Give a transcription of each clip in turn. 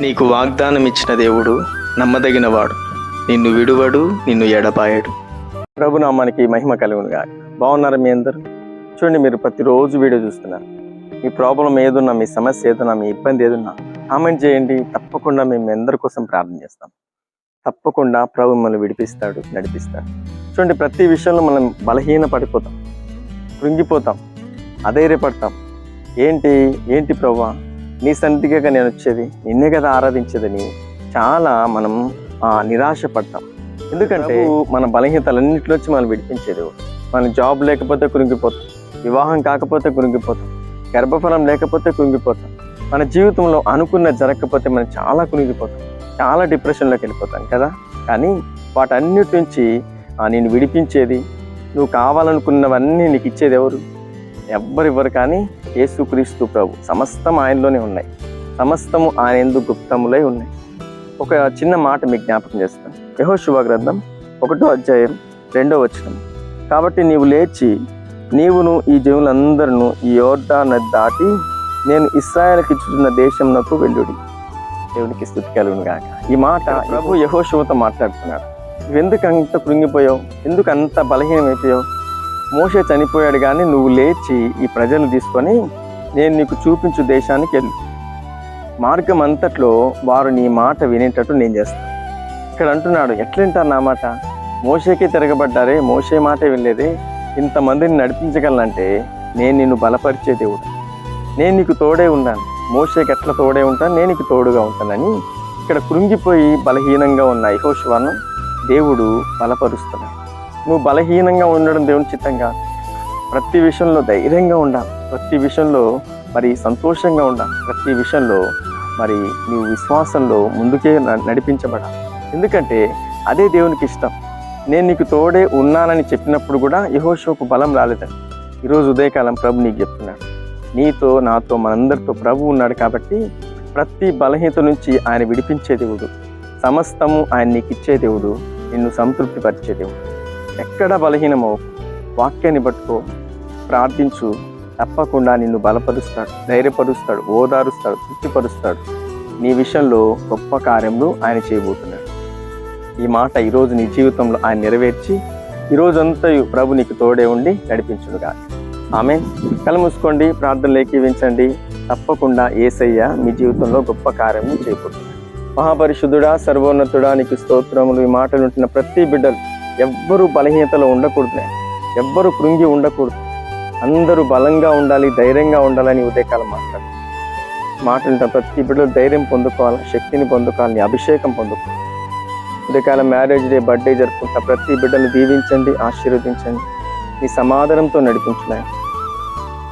నీకు వాగ్దానం ఇచ్చిన దేవుడు నమ్మదగినవాడు. నిన్ను విడువడు నిన్ను ఎడపాయడు ప్రభునామానికి మహిమ కలుగునుగా బాగున్నారా మీ అందరు? చూడండి మీరు ప్రతిరోజు వీడియో చూస్తున్నారు. మీ ప్రాబ్లం ఏదున్నా మీ సమస్య ఏదున్నా మీ ఇబ్బంది ఏదున్నా కామెంట్ చేయండి. తప్పకుండా మేము అందరి కోసం ప్రార్థన చేస్తాం. తప్పకుండా ప్రభు మిమ్మల్ని విడిపిస్తాడు నడిపిస్తాడు. చూడండి ప్రతి విషయంలో మనం బలహీన పడిపోతాం కృంగిపోతాం. అధైర్యపడతాం. ఏంటి? ఏంటి ప్రభా? నీ సన్నిధిగా నేను వచ్చేది నిన్నే కదా ఆరాధించేదని చాలా మనం నిరాశపడతాం ఎందుకంటే మన బలహీనతలన్నింటిలో వచ్చి మనం విడిపించేది మన జాబ్ లేకపోతే కృంగిపోతాం వివాహం కాకపోతే కృంగిపోతాం గర్భఫలం లేకపోతే కృంగిపోతాం మన జీవితంలో అనుకున్న జరగకపోతే మనం చాలా కృంగిపోతాం చాలా డిప్రెషన్లోకి వెళ్ళిపోతాం కదా. కానీ వాటన్నిటి నుంచి ఆ, నిన్ను విడిపించేది నువ్వు కావాలనుకున్నవన్నీ నీకు ఇచ్చేది ఎవరు? ఎవ్వరివ్వరు కానీ యేసుక్రీస్తు ప్రభు సమస్తం ఆయనలోనే ఉన్నాయి. సమస్తము ఆయన ఎందుకు గుప్తములై ఉన్నాయి. ఒక చిన్న మాట మీకు జ్ఞాపకం చేస్తాను. యహో శుభ గ్రంథం ఒకటో అధ్యాయం రెండో వచనం. కాబట్టి నీవు లేచి నీవును ఈ జనులందరూ ఈ యోర్దా నది దాటి నేను ఇస్రాయల్కి ఇచ్చుతున్న దేశంనకు వెళ్ళుడి. దేవునికి స్థుతి కలుగును గాక. ఈ మాట ప్రభు. యహోశువతో మాట్లాడుతున్నాడు. ఎందుకు అంత కృంగిపోయావు? ఎందుకు అంత బలహీనమైపోయావు? మోషే చనిపోయాడు కానీ నువ్వు లేచి ఈ ప్రజలు తీసుకొని నేను నీకు చూపించు దేశానికి వెళ్ళు. మార్గం అంతట్లో వారు నీ మాట వినేటట్టు నేను చేస్తాను. ఇక్కడ అంటున్నాడు ఎట్లంటారు నా మాట? మోషేకే తిరగబడ్డారే మోషే మాటే వినలేదే. ఇంతమందిని నడిపించగలనంటే నేను నిన్ను బలపరిచే దేవుడు. నేను నీకు తోడే ఉన్నాను. మోషేకి ఎట్లా తోడే ఉంటాను? నేను నీకు తోడుగా ఉంటానని ఇక్కడ కృంగిపోయి బలహీనంగా ఉన్న యహోశివాను దేవుడు బలపరుస్తున్నాడు. నువ్వు బలహీనంగా ఉండడం దేవుని చిత్తంగా. ప్రతి విషయంలో ధైర్యంగా ఉండాలి. ప్రతి విషయంలో మరి సంతోషంగా ఉండాలి. ప్రతి విషయంలో మరి నీవు విశ్వాసంలో ముందుకే న- నడిపించబడాలి. ఎందుకంటే అదే దేవునికి ఇష్టం. నేను నీకు తోడే ఉన్నానని చెప్పినప్పుడు కూడా యహోషోకు బలం రాలేదండి. ఈరోజు ఉదయకాలం ప్రభు నీకు చెప్తున్నాడు. నీతో నాతో మనందరితో ప్రభు ఉన్నాడు కాబట్టి ప్రతి బలహీత నుంచి ఆయన విడిపించే దేవుడు. సమస్తము ఆయన నీకు ఇచ్చే దేవుడు. నిన్ను సంతృప్తిపరిచే దేవుడు. ఎక్కడ బలహీనమో వాక్యాన్ని పట్టుకో ప్రార్థించు తప్పకుండా నిన్ను బలపరుస్తాడు ధైర్యపరుస్తాడు ఓదారుస్తాడు తృప్తిపరుస్తాడు. నీ విషయంలో గొప్ప కార్యములు ఆయన చేయబోతున్నాడు. ఈ మాట ఈరోజు నీ జీవితంలో ఆయన నెరవేర్చి ఈ ప్రభు నీకు తోడే ఉండి నడిపించుడుగా ఆమె కలమూసుకోండి ప్రార్థనలు ఏకీవించండి. తప్పకుండా ఏసయ్య మీ జీవితంలో గొప్ప కార్యము చేయబోతున్నాడు. మహాపరిశుద్ధుడా సర్వోన్నతుడా నీకు స్తోత్రములు. ఈ మాటలు ఉంటున్న ప్రతి బిడ్డలు ఎవ్వరూ బలహీనతలో ఉండకూడదు ఎవ్వరూ కృంగి ఉండకూడదు. అందరూ బలంగా ఉండాలి ధైర్యంగా ఉండాలని ఉదయకాలం మాట్లాడు. మాటలు ప్రతి బిడ్డలు ధైర్యం పొందుకోవాలి శక్తిని పొందుకోవాలి అభిషేకం పొందుకోవాలి. ఉదయకాలం మ్యారేజ్ డే బర్త్డే జరుపుకుంటా ప్రతి బిడ్డలు దీవించండి ఆశీర్వదించండి. నీ సమాధానంతో నడిపించున్నాయి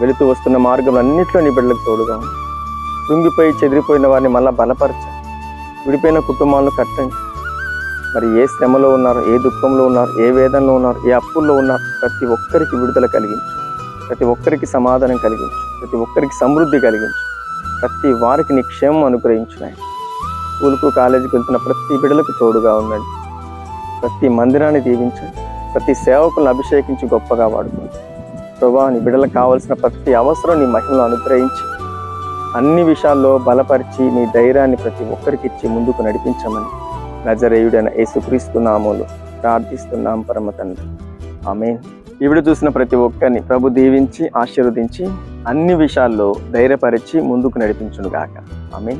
వెళుతూ వస్తున్న మార్గం అన్నింటిలో నీ బిడ్డలకు తోడుగా కృంగిపోయి చెదిరిపోయిన వారిని మళ్ళా బలపరచండి విడిపోయిన కుటుంబాలను కట్టండి. మరి ఏ శ్రమలో ఉన్నారు ఏ దుఃఖంలో ఉన్నారు ఏ వేదనలో ఉన్నారు ఏ అప్పుల్లో ఉన్నారు ప్రతి ఒక్కరికి విడుదల కలిగించు. ప్రతి ఒక్కరికి సమాధానం కలిగించు. ప్రతి ఒక్కరికి సమృద్ధి కలిగించు. ప్రతి వారికి నీ క్షేమం అనుగ్రహించున్నాయి స్కూల్కు కాలేజీకి వెళ్తున్న ప్రతి బిడ్డలకు తోడుగా ఉండండి. ప్రతి మందిరాన్ని దీవించండి. ప్రతి సేవకులను అభిషేకించి గొప్పగా వాడుకోండి. ప్రభా నీ బిడ్డలకు కావాల్సిన ప్రతి అవసరం నీ మహిమను అనుగ్రహించి అన్ని విషయాల్లో బలపరిచి నీ ధైర్యాన్ని ప్రతి ఒక్కరికి ఇచ్చి ముందుకు నడిపించమని నజరేయుడైన యేసుక్రీస్తు నామములు ప్రార్థిస్తున్నాం పరమ తండ్రి. ఆమె ఈవిడ చూసిన ప్రతి ఒక్కరిని ప్రభు దీవించి ఆశీర్వదించి అన్ని విషయాల్లో ధైర్యపరిచి ముందుకు నడిపించును గాక ఆమె